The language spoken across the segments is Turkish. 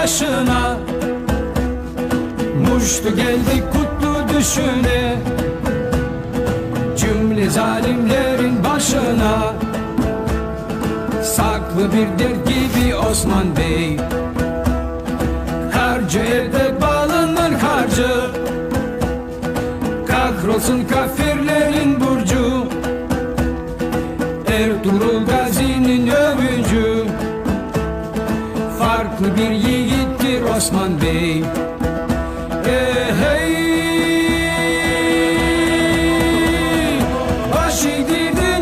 Yaşına Muştu geldi kutlu düşüne. Cümle zalimlerin başına. Saklı bir dert gibi Osman Bey. Harcı elde bağlanır harcı. Kahrolsun kafirlerin burcu. Ertuğrul Gazi'nin övücü Farklı bir yiğittir Osman Bey. Eh, hey.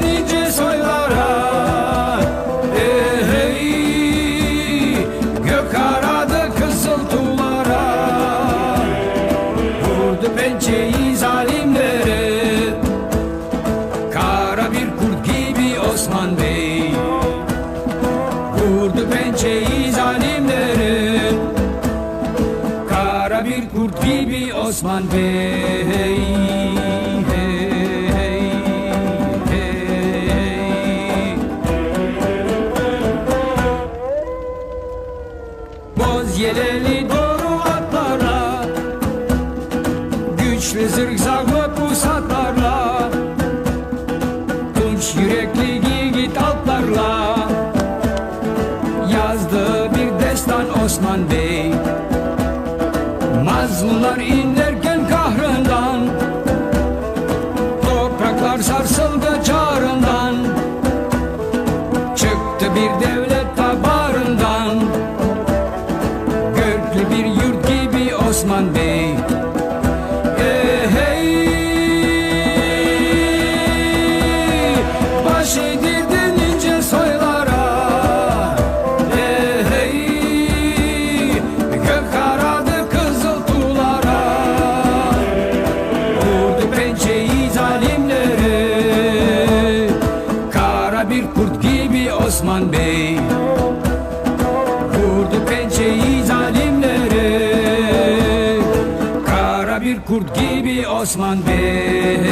Nice soylara. Hey. Gök aradı kızıl tuğlara. Vurdu zalimlere Osman Bey. Boz yeleli doğru atlara Güçlü zırh zahmet pusatlarla Tunç yürekli yiğit altlarla Yazdığı bir destan Osman Bey Çıktı bir devlet tabarından Göklü bir yurt gibi Osman Bey Osman Bey. Vurdu pençeyi zalimlere. Kara bir kurt gibi Osman Bey